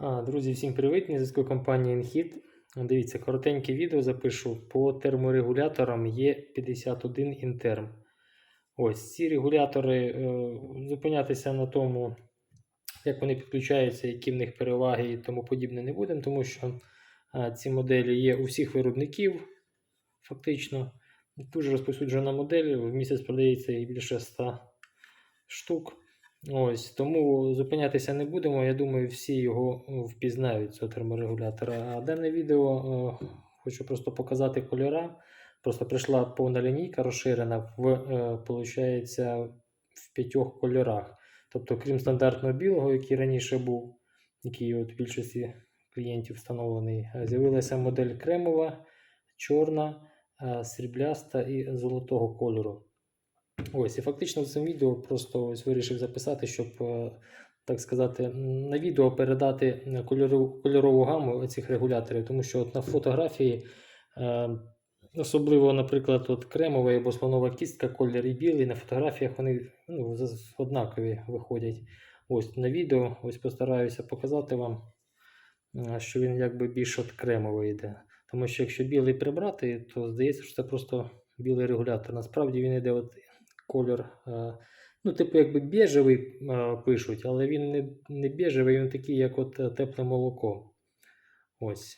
Друзі, всім привіт! Зв'язку компанії Enhit. Дивіться, коротеньке відео запишу по терморегуляторам Є51 Interm. Ось ці регулятори е, зупинятися на тому, як вони підключаються, які в них переваги і тому подібне не будемо, тому що е, ці моделі є у всіх виробників, фактично. Дуже розповсюджена модель, в місяць продається і більше 100 штук. Ось, тому зупинятися не будемо. Я думаю, всі його впізнають цього терморегулятора. А дане відео е, хочу просто показати кольора. Просто прийшла повна лінійка розширена в, е, в п'ятьох кольорах. Тобто, крім стандартного білого, який раніше був, який от в більшості клієнтів встановлений, е, з'явилася модель кремова, чорна, е, срібляста і золотого кольору. Ось, і фактично в цьому відео просто ось вирішив записати, щоб, е, так сказати, на відео передати кольорову, кольорову гаму цих регуляторів, тому що от на фотографії, е, особливо, наприклад, от кремова або слонова кістка, колір і білий, на фотографіях вони ну, однакові виходять. Ось на відео ось постараюся показати вам, е, що він якби більш от кремовий йде. Тому що якщо білий прибрати, то здається, що це просто білий регулятор. Насправді він йде от колір, е, ну, типу, якби біжевий е, пишуть, але він не, не біжевий, він такий, як от е, тепле молоко. Ось.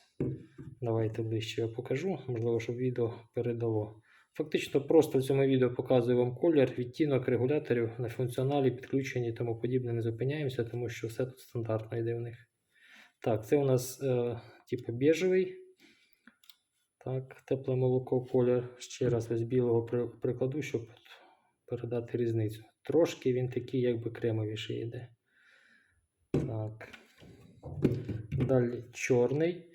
Давайте ближче я покажу, можливо, щоб відео передало. Фактично, просто в цьому відео показую вам колір, відтінок регуляторів на функціоналі, підключенні і тому подібне. Не зупиняємося, тому що все тут стандартно йде в них. Так, це у нас е, типу біжевий. Так, тепле молоко колір. Ще раз ось білого прикладу, щоб передати різницю. Трошки він такий, якби кремовіший йде. Так. Далі чорний.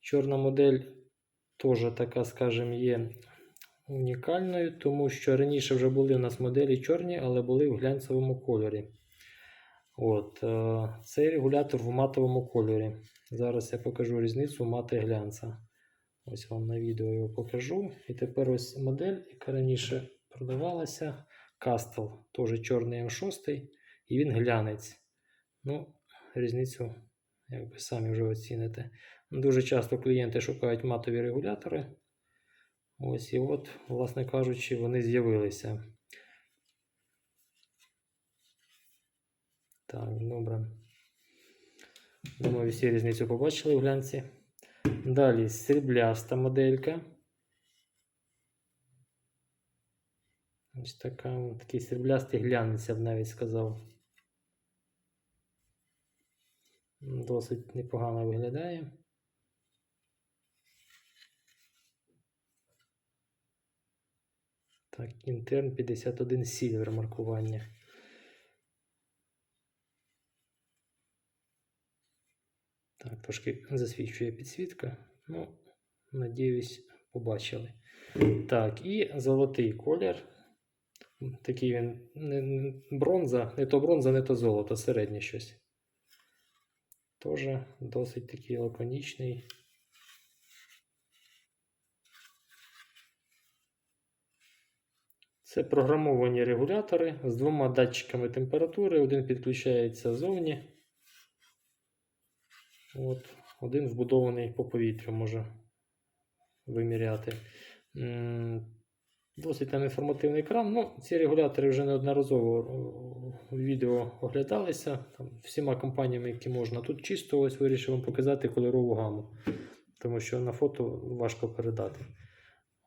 Чорна модель теж така, скажімо, є унікальною, тому що раніше вже були у нас моделі чорні, але були в глянцевому кольорі. От, е, цей регулятор в матовому кольорі. Зараз я покажу різницю мати і глянца. Ось вам на відео його покажу. І тепер ось модель, яка раніше продавалася. Кастел, теж чорний М6, і він глянець. Ну, різницю, якби самі вже оціните. Дуже часто клієнти шукають матові регулятори. Ось і от, власне кажучи, вони з'явилися. Так, добре. Думаю, всі різницю побачили в глянці. Далі срібляста моделька. Ось така, такий сріблястий глянець, я б навіть сказав. Досить непогано виглядає. Так, Intern 51 Silver маркування. Так, трошки засвічує підсвітка. Ну, надіюсь, побачили. Так, і золотий колір. Такий він не, бронза, не то бронза, не то золото, середнє щось. Тоже досить такий лаконічний. Це програмовані регулятори з двома датчиками температури. Один підключається ззовні. От, один вбудований по повітрю може виміряти. Досить там інформативний екран. Ну, ці регулятори вже неодноразово в відео оглядалися там, всіма компаніями, які можна. Тут чисто ось вирішив вам показати кольорову гаму, тому що на фото важко передати.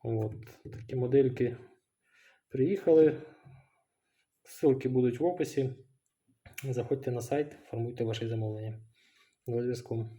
От, такі модельки приїхали. Ссылки будуть в описі. Заходьте на сайт, формуйте ваші замовлення. До зв'язку.